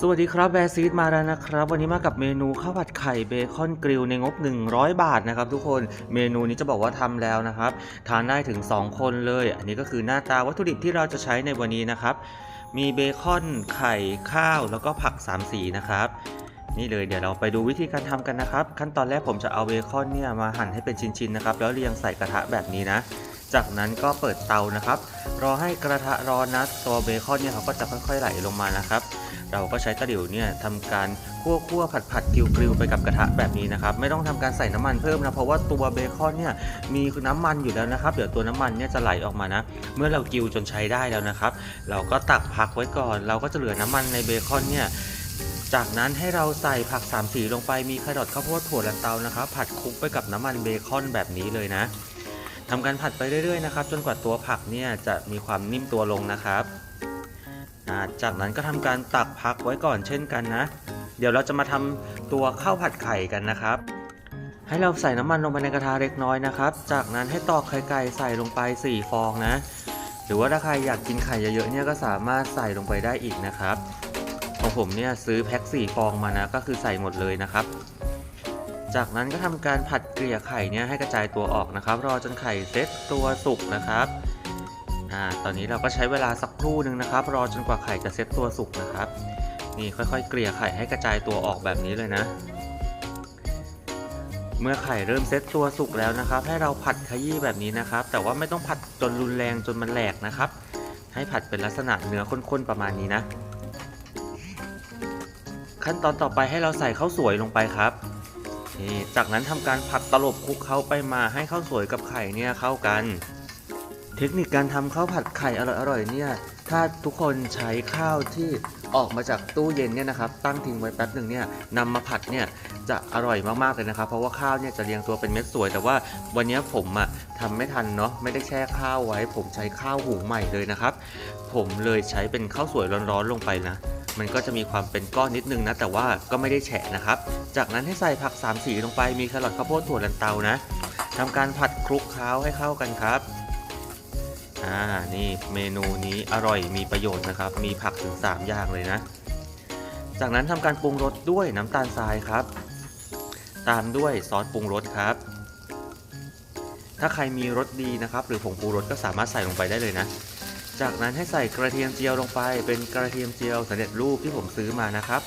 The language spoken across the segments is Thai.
สวัสดีครับแบร์ซีดมาแล้วนะครับ วันนี้มากับเมนูข้าวผัดไข่เบคอนกริลในงบ 100 บาทนะครับทุกคนเมนูนี้จะบอกว่าทำแล้วนะครับ ทานได้ถึง 2 คนเลย อันนี้ก็คือหน้าตาวัตถุดิบที่เราจะใช้ในวันนี้นะครับ มีเบคอนไข่ข้าวแล้วก็ผัก 3 สีนะครับ นี่เลยเดี๋ยวเราไปดูวิธีการทำกันนะครับ ขั้นตอนแรกผมจะเอาเบคอนเนี่ยมาหั่นให้เป็นชิ้นๆนะครับแล้วเรียงใส่กระทะแบบนี้นะ จากนั้นก็เปิดเตานะครับ รอให้กระทะร้อนนะตัวเบคอนเนี่ยเขาก็จะค่อย ๆไหลลงมานะครับ เราก็ใช้ตะหลิวเนี่ยทำการคั่วคั่วผัดผัดกริวกริวไปกับกระทะแบบนี้นะครับ ไม่ต้องทำการใส่น้ำมันเพิ่มนะ เพราะว่าตัวเบคอนเนี่ยมีน้ำมันอยู่แล้วนะครับ เดี๋ยวตัวน้ำมันเนี่ยจะไหลออกมานะ เมื่อเรากิวจนใช้ได้แล้วนะครับ เราก็ตักพักไว้ก่อน เราก็จะเหลือน้ำมันในเบคอนเนี่ยจากนั้นให้เราใส่ผักสามสีลงไปมีแครอทข้าวโพดถั่วลันเตานะครับ ผัดคลุกไปกับน้ำมันเบคอนแบบนี้เลยนะ ทำการผัดไปเรื่อยๆนะครับ จนกว่าตัวผักเนี่ยจะมีความนิ่มตัวลงนะครับ จากนั้นก็ทำการตักพักไว้ก่อนเช่นกันนะ เดี๋ยวเราจะมาทำตัวข้าวผัดไข่กันนะครับ ให้เราใส่น้ำมันลงไปในกระทะเล็กน้อยนะครับ จากนั้นให้ตอกไข่ไก่ใส่ลงไป 4 ฟองนะ หรือว่าถ้าใครอยากกินไข่เยอะๆเนี่ยก็สามารถใส่ลงไปได้อีกนะครับของผมเนี่ยซื้อแพ็ค4ฟองมานะก็คือใส่หมดเลยนะครับ จากนั้นก็ทำการผัดเกลี่ยไข่เนี่ยให้กระจายตัวออกนะครับ รอจนไข่เซ็ตตัวสุกนะครับอ่าตอนนี้เราก็ใช้เวลาสักครู่หนึ่งนะครับ รอจนกว่าไข่จะเซ็ตตัวสุกนะครับ นี่ค่อยๆ เกลี่ยไข่ให้กระจายตัวออกแบบนี้เลยนะ เมื่อไข่เริ่มเซ็ตตัวสุกแล้วนะครับ ให้เราผัดขยี้แบบนี้นะครับ แต่ว่าไม่ต้องผัดจนรุนแรงจนมันแหลกนะครับ ให้ผัดเป็นลักษณะเนื้อข้นๆประมาณนี้นะ ขั้นตอนต่อไปให้เราใส่ข้าวสวยลงไปครับ จากนั้นทำการผัดตลบคลุกเคล้าไปมาให้ข้าวสวยกับไข่เนี่ยเข้ากัน เทคนิคการทำข้าวผัดไข่อร่อยๆเนี่ย ถ้าทุกคนใช้ข้าวที่ออกมาจากตู้เย็นเนี่ยนะครับ ตั้งทิ้งไว้แป๊บหนึ่งเนี่ยนำมาผัดเนี่ยจะอร่อยมากๆเลยนะครับ เพราะว่าข้าวเนี่ยจะเรียงตัวเป็นเม็ดสวย แต่ว่าวันนี้ผมอะทำไม่ทันเนาะไม่ได้แช่ข้าวไว้ ผมใช้ข้าวหุงใหม่เลยนะครับ ผมเลยใช้เป็นข้าวสวยร้อนๆลงไปนะ มันก็จะมีความเป็นก้อนนิดนึงนะแต่ว่าก็ไม่ได้แฉะนะครับ จากนั้นให้ใส่ผักสามสีลงไปมีแครอทข้าวโพดถั่วลันเตานะทำการผัดคลุกเคล้าให้เข้ากันครับอ่านี่เมนูนี้อร่อยมีประโยชน์นะครับ มีผักถึง 3 อย่างเลยนะ จากนั้นทำการปรุงรสด้วยน้ำตาลทรายครับ ตามด้วยซอสปรุงรสครับ ถ้าใครมีรสดีนะครับ หรือผงปรุงรสก็สามารถใส่ลงไปได้เลยนะ จากนั้นให้ใส่กระเทียมเจียวลงไปเป็นกระเทียมเจียวสำเร็จรูปที่ผมซื้อมานะครับ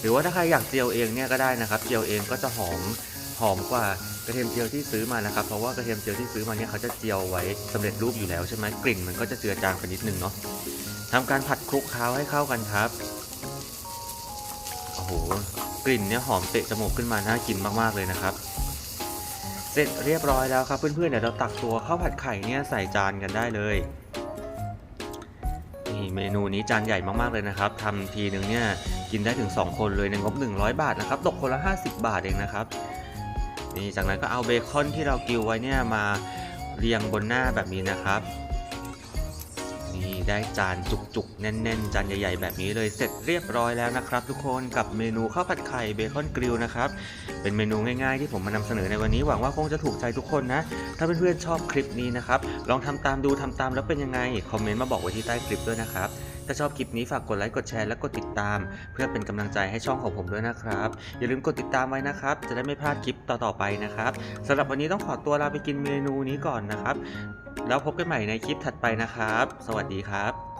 หรือว่าถ้าใครอยากเจียวเองเนี่ยก็ได้นะครับ เจียวเองก็จะหอมหอมกว่ากระเทียมเจียวที่ซื้อมานะครับ เพราะว่ากระเทียมเจียวที่ซื้อมาเนี่ยเขาจะเจียวไว้สำเร็จรูปอยู่แล้วใช่ไหมกลิ่นมันก็จะเจือจางไปนิดนึงเนาะทำการผัดคลุกเคล้าให้เข้ากันครับโอ้โหกลิ่นเนี่ยหอมเตะจมูกขึ้นมาน่ากินมากๆเลยนะครับเสร็จเรียบร้อยแล้วครับเพื่อนๆเดี๋ยวเราตักตัวข้าวผัดไข่เนี่ยใส่จานกันได้เลย เมนูนี้จานใหญ่มากๆเลยนะครับทำทีหนึ่งเนี่ยกินได้ถึง 2 คนเลยในงบ 100 บาทนะครับตกคนละ 50 บาทเองนะครับนี่จากนั้นก็เอาเบคอนที่เรากิวไว้เนี่ยมาเรียงบนหน้าแบบนี้นะครับ นี่ได้จานจุกๆ แน่นๆ จานใหญ่ ๆ แบบนี้เลยเสร็จเรียบร้อยแล้วนะครับทุกคนกับเมนูข้าวผัดไข่เบคอนกริลนะครับ เป็นเมนูง่ายๆ ที่ผมมานำเสนอในวันนี้หวังว่าคงจะถูกใจทุกคนนะ ถ้าเพื่อนๆชอบคลิปนี้นะครับ ลองทำตามดูทำตามแล้วเป็นยังไง คอมเมนต์มาบอกไว้ที่ใต้คลิปด้วยนะครับ ถ้าชอบคลิปนี้ฝากกดไลค์กดแชร์และกดติดตาม เพื่อเป็นกำลังใจให้ช่องของผมด้วยนะครับ อย่าลืมกดติดตามไว้นะครับ จะได้ไม่พลาดคลิปต่อๆไปนะครับสำหรับวันนี้ต้องขอตัวลาไปกินเมนูนี้ก่อนนะครับ แล้วพบกันใหม่ในคลิปถัดไปนะครับ สวัสดีครับ